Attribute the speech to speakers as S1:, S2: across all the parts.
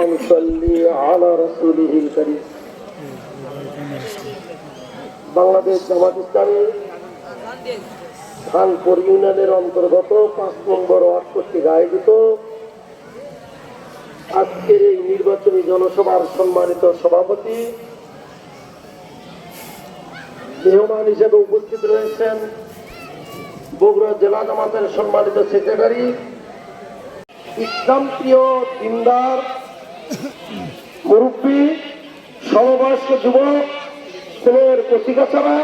S1: ونصلي على رسوله الكريم বাংলাদেশ জামাত ইসলামী খানপুর ইউনিয়নের অন্তর্গত পাঁচ নম্বর ওয়ার্ড কর্তৃক আয়োজিত আজকের এই নির্বাচনী জনসভার সম্মানিত সভাপতি মেহমান হিসেবে উপস্থিত রয়েছেন বগুড়া জেলা জামাতের সম্মানিত সেক্রেটারি ইসলাম প্রিয় দিনদার মুরব্বী, সমবয়স্ক যুবক, ছেলের কচিকাছাড়া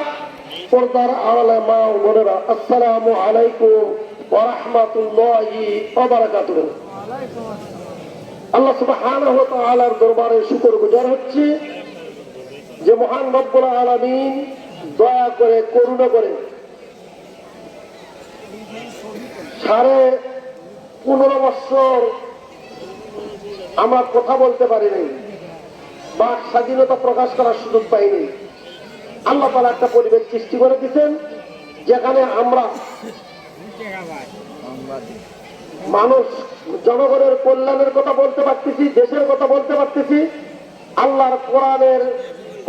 S1: পর্দার আড়ালে মা ও বোনেরা, আসসালামু আলাইকুম ওরহমাতুল্লাহি আল্লাহ দরবারে শুকর গুজার হচ্ছে যে মহান দয়া করে, করুণা করে সাড়ে পনেরো বছর আমার কথা বলতে পারিনি। বাক স্বাধীনতা প্রকাশ করার সুযোগ পাইনি। আল্লাহ তালা একটা পরিবেশ সৃষ্টি করে দিচ্ছেন যেখানে আমরা মানুষ, জনগণের কল্যাণের কথা বলতে পারতেছি, দেশের কথা বলতে পারতেছি। আল্লাহর কোরআনের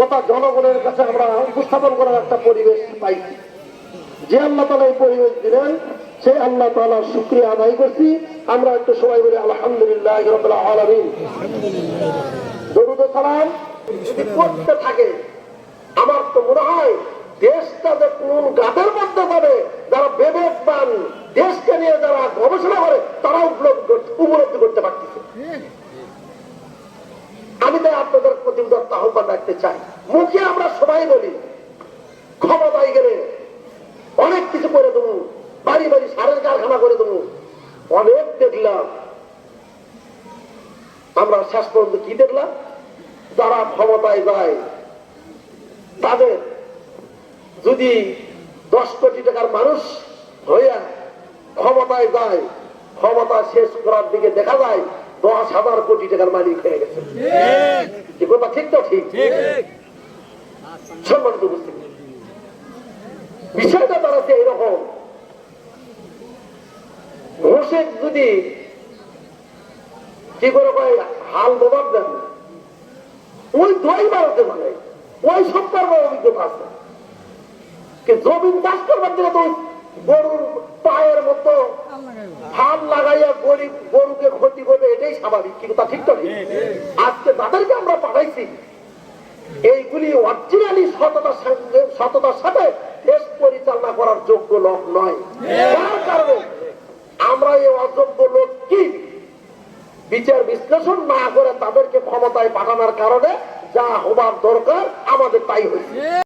S1: কথা জনগণের কাছে আমরা উপস্থাপন করার একটা পরিবেশ পাইছি। যে আল্লাহ তালা এই পরিবেশ দিলেন সেই আল্লাহ তালার শুক্রিয়া আদায় করছি। আমরা একটু সবাই বলি আলহামদুলিল্লাহ আলমিন। সালাম যদি করতে থাকে, আমার তো মনে হয় দেশটা যে কোন গাদের মধ্যে যারা বিবেকবান দেশকে নিয়ে যারা গবেষণা করে তারা উপলব্ধি করতে- পারতেছে। আমি তাই আপনাদের প্রতি আহ্বান রাখতে চাই। মুখে আমরা সবাই বলি, ক্ষমতায় গেলে অনেক কিছু করে দেবো। বাড়ি বাড়ি সারের কারখানা করে দেবো। অনেক দেখলাম। আমরা শেষ পর্যন্ত কি দেখলাম? যারা ক্ষমতায় যায় তাদের যদি দশ কোটি টাকার মানুষ হইয়া ক্ষমতায় যায় ক্ষমতা শেষ করার দিকে দেখা যায় দশ হাজার কোটি টাকার মালিক হয়ে গেছে। কি কথা? ঠিক তো? ঠিক। সম্মানিত উপস্থিতি। বিষয়টা দাঁড়াচ্ছে এরকম। মোশেক যদি কি করে হাল বোমার দেন ওই দই বাড়াতে মানে ওই সত্তর অভিজ্ঞতা আছে জমিন চাষ করবার দিলে তো গরুর পায়ের মতো হাল লাগাইয়া গরিব গরুকে ক্ষতি করবে এটাই স্বাভাবিক। কিন্তু তা ঠিক ঠিক? আজকে তাদেরকে আমরা পাঠাইছি এইগুলি অরিজিনালি সততার সঙ্গে সততার সাথে দেশ পরিচালনা করার যোগ্য লোক নয়। কারণে আমরা এই অযোগ্য লোক কি? বিচার বিশ্লেষণ না করে তাদেরকে ক্ষমতায় পাঠানোর কারণে যা হবার দরকার আমাদের তাই হয়েছে।